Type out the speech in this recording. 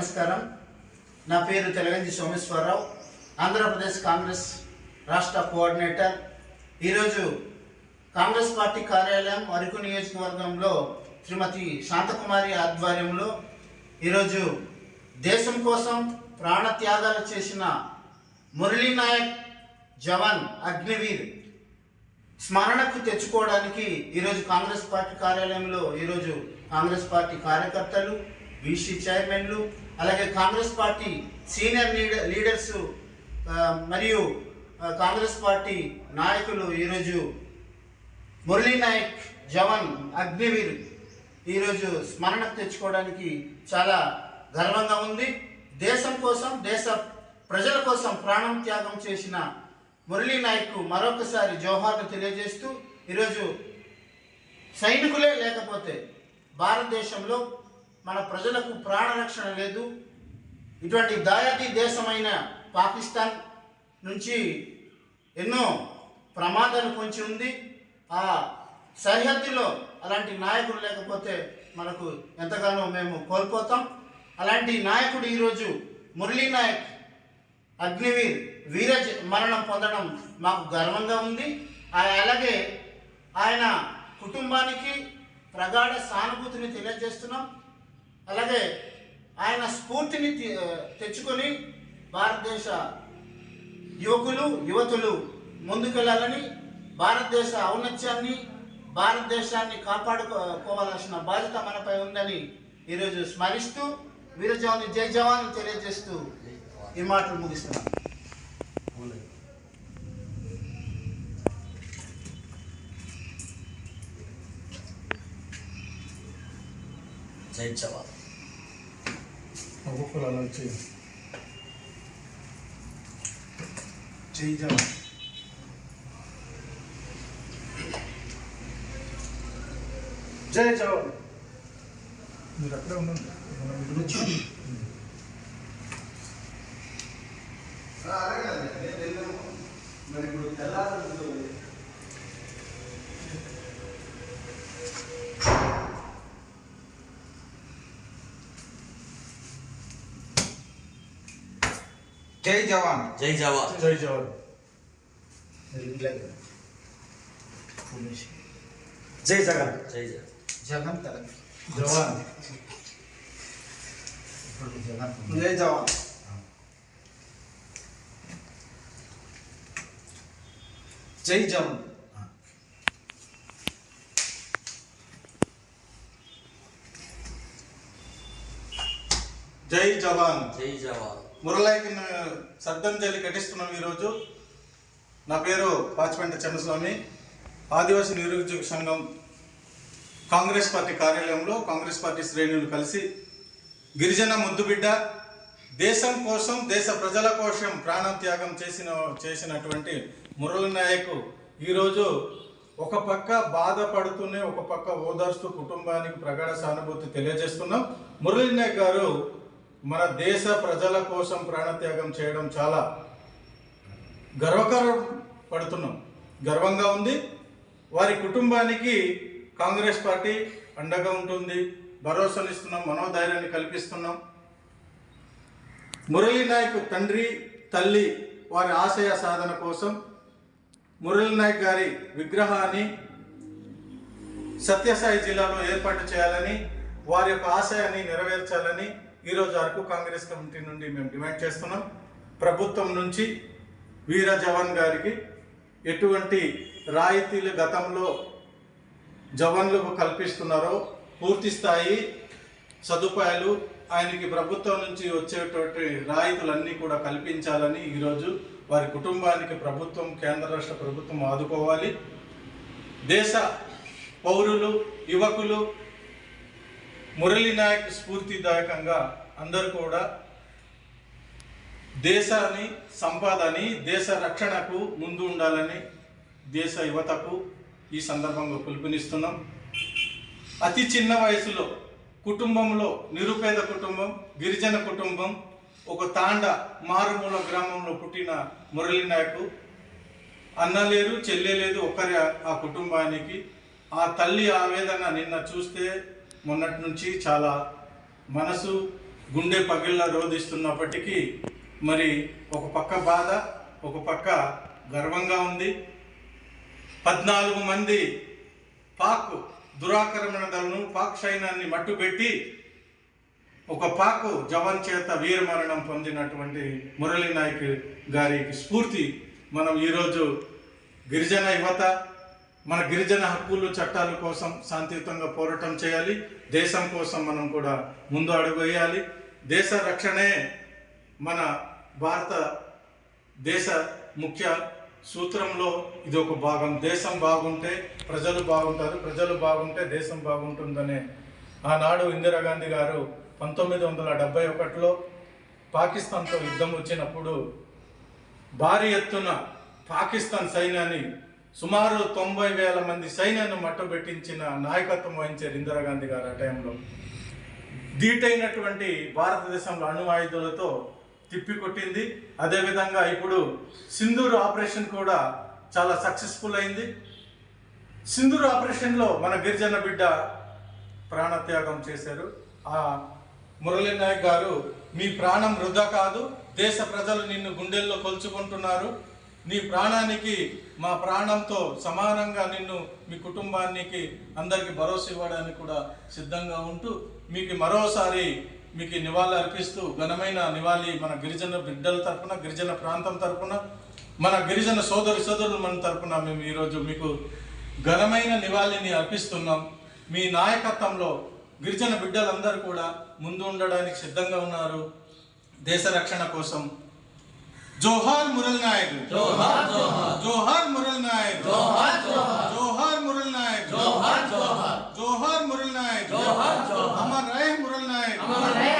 నమస్కారం. నా పేరు తెలగంజి సోమేశ్వరరావు ఆంధ్రప్రదేశ్ కాంగ్రెస్ రాష్ట్ర కోఆర్డినేటర్. ఈరోజు కాంగ్రెస్ పార్టీ కార్యాలయం అరకు నియోజకవర్గంలో శ్రీమతి శాంతకుమారి ఆధ్వర్యంలో ఈరోజు దేశం కోసం ప్రాణత్యాగాలు చేసిన మురళీనాయక్ జవాన్ అగ్నివీర్ స్మరణకు తెచ్చుకోవడానికి ఈరోజు కాంగ్రెస్ పార్టీ కార్యాలయంలో ఈరోజు కాంగ్రెస్ పార్టీ కార్యకర్తలు బీసీ చైర్మన్లు అలాగే Congress party senior leader leaders మరియు కాంగ్రెస్ పార్టీ నాయకులు ఈరోజు మురళీ నాయక్ జవాన్ అగ్నివీర్ ఈరోజు స్మరణకు తెచ్చుకోవడానికి చాలా గర్వంగా ఉంది. దేశం కోసం దేశ ప్రజల కోసం ప్రాణం త్యాగం చేసిన మురళీ నాయక్ మరొకసారి జోహార్ను తెలియజేస్తూ ఈరోజు సైనికులే లేకపోతే భారతదేశంలో మన ప్రజలకు ప్రాణరక్షణ లేదు. ఇటువంటి దాయాది దేశమైన పాకిస్తాన్ నుంచి ఎన్నో ప్రమాదాలు పొంచి ఉంది. ఆ సరిహద్దులో అలాంటి నాయకుడు లేకపోతే మనకు ఎంతగానో మేము కోల్పోతాం. అలాంటి నాయకుడు ఈరోజు మురళీ నాయక్ అగ్నివీర్ వీరజ్ మరణం పొందడం మాకు గర్వంగా ఉంది. అలాగే ఆయన కుటుంబానికి ప్రగాఢ సానుభూతిని తెలియజేస్తున్నాం. అలాగే ఆయన స్ఫూర్తిని తెచ్చుకొని భారతదేశ యువకులు యువతులు ముందుకెళ్ళాలని భారతదేశ ఔన్నత్యాన్ని భారతదేశాన్ని కాపాడుకోవాల్సిన బాధ్యత మనపై ఉందని ఈరోజు స్మరిస్తూ వీర జవాన్ జై జవాన్ తెలియజేస్తూ ఈ మాటలు ముగిస్తున్నాను జై జవాన్. ఒక్కొక్కరు అలా చేయి చేయి జవాన్ జై జవాన్ మీరు అక్కడే ఉండండి మనం ఇటు వచ్చి మరి ఇప్పుడు తెల్లారు జై జవాన్ జై జవాన్ జై జవాన్ జై జగన్ జై జగన్ జగన్ తెలంగాణ జవాన్ ఇప్పుడు జగన్ జై జవాన్ జై జవాన్ జై జవాన్ జై జవాన్ మురళైకి శ్రద్ధాంజలి ఘటిస్తున్నాం ఈరోజు. నా పేరు పాచిపెంట చంద్రస్వామి ఆదివాసీ నిరుద్యోగ సంఘం కాంగ్రెస్ పార్టీ కార్యాలయంలో కాంగ్రెస్ పార్టీ శ్రేణులు కలిసి గిరిజన ముద్దుబిడ్డ దేశం కోసం దేశ ప్రజల కోసం ప్రాణం త్యాగం చేసిన చేసినటువంటి మురళి నాయక్ ఈరోజు ఒక పక్క బాధపడుతూనే ఒక పక్క ఓదార్స్తూ కుటుంబానికి ప్రగాఢ సానుభూతి తెలియజేస్తున్నాం. మురళి నాయక్ గారు మన దేశ ప్రజల కోసం ప్రాణత్యాగం చేయడం చాలా గర్వకారం పడుతున్నాం. గర్వంగా ఉంది. వారి కుటుంబానికి కాంగ్రెస్ పార్టీ అండగా ఉంటుంది. భరోసానిస్తున్నాం. మనోధైర్యాన్ని కల్పిస్తున్నాం. మురళీ నాయక్ తండ్రి తల్లి వారి ఆశయ సాధన కోసం మురళీ నాయక్ గారి విగ్రహాన్ని సత్యసాయి జిల్లాలో ఏర్పాటు చేయాలని వారి యొక్క ఆశయాన్ని నెరవేర్చాలని ఈరోజు అరకు కాంగ్రెస్ కమిటీ నుండి మేము డిమాండ్ చేస్తున్నాం. ప్రభుత్వం నుంచి వీర జవాన్ గారికి ఎటువంటి రాయితీలు గతంలో జవాన్లకు కల్పిస్తున్నారో పూర్తి స్థాయి సదుపాయాలు ఆయనకి ప్రభుత్వం నుంచి వచ్చేటువంటి రాయితులన్నీ కూడా కల్పించాలని ఈరోజు వారి కుటుంబానికి ప్రభుత్వం కేంద్ర రాష్ట్ర ప్రభుత్వం ఆదుకోవాలి. దేశ పౌరులు యువకులు మురళీ నాయక్ స్ఫూర్తిదాయకంగా అందరూ కూడా దేశాన్ని సంపాదని దేశ రక్షణకు ముందు ఉండాలని దేశ యువతకు ఈ సందర్భంగా పిలుపునిస్తున్నాం. అతి చిన్న వయసులో కుటుంబంలో నిరుపేద కుటుంబం గిరిజన కుటుంబం ఒక తాండ మారుమూల గ్రామంలో పుట్టిన మురళీ నాయకు అన్న లేరు చెల్లె లేదు ఒకరి ఆ కుటుంబానికి. ఆ తల్లి ఆవేదన నిన్న చూస్తే మొన్నటి నుంచి చాలా మనసు గుండె పగిళ్ళ రోధిస్తున్నప్పటికీ మరి ఒక పక్క బాధ ఒక పక్క గర్వంగా ఉంది. పద్నాలుగు మంది పాక్ దురాక్రమణ దళను పాక్ సైన్యాన్ని మట్టుబెట్టి ఒక పాక్ జవాన్ చేత వీరమరణం పొందినటువంటి మురళీ నాయక్ గారికి స్ఫూర్తి. మనం ఈరోజు గిరిజన యువత మన గిరిజన హక్కులు చట్టాల కోసం శాంతియుతంగా పోరాటం చేయాలి. దేశం కోసం మనం కూడా ముందు అడుగు వేయాలి. దేశ రక్షణే మన భారత దేశ ముఖ్య సూత్రంలో ఇది ఒక భాగం. దేశం బాగుంటే ప్రజలు బాగుంటారు ప్రజలు బాగుంటే దేశం బాగుంటుందనే ఆనాడు ఇందిరాగాంధీ గారు పంతొమ్మిది వందల డెబ్బై ఒకటిలో పాకిస్తాన్తో యుద్ధం వచ్చినప్పుడు భారీ ఎత్తున పాకిస్తాన్ సైన్యాన్ని సుమారు తొంభై వేల మంది సైన్యాన్ని మట్టుబెట్టించిన నాయకత్వం వహించారు ఇందిరాగాంధీ గారు ఆ టైంలో. ధీటైనటువంటి భారతదేశంలో అణు ఆయుధాలతో తిప్పికొట్టింది. అదేవిధంగా ఇప్పుడు సింధూర్ ఆపరేషన్ కూడా చాలా సక్సెస్ఫుల్ అయింది. సింధూర్ ఆపరేషన్లో మన గిరిజన బిడ్డ ప్రాణత్యాగం చేశారు. ఆ మురళీ నాయక్ గారు మీ ప్రాణం వృధా కాదు. దేశ ప్రజలు నిన్ను గుండెల్లో కొలుచుకుంటున్నారు. నీ ప్రాణానికి మా ప్రాణంతో సమానంగా నిన్ను మీ కుటుంబానికి అందరికీ భరోసా ఇవ్వడానికి కూడా సిద్ధంగా ఉంటూ మీకు మరోసారి మీకు నివాళి అర్పిస్తూ ఘనమైన నివాళి మన గిరిజన బిడ్డల తరపున గిరిజన ప్రాంతం తరపున మన గిరిజన సోదరి సోదరుల మన తరపున మేము ఈరోజు మీకు ఘనమైన నివాళిని అర్పిస్తున్నాం. మీ నాయకత్వంలో గిరిజన బిడ్డలందరూ కూడా ముందు ఉండడానికి సిద్ధంగా ఉన్నారు. దేశ రక్షణ కోసం जोहर मुरल नायक। जोहर जोहर। जोहर मुरल नायक। जोहर जोहर। जोहर मुरल नायक। जोहर जोहर। जोहर मुरल नायक। जोहर जोहर। अमर मुरल नायक। अमर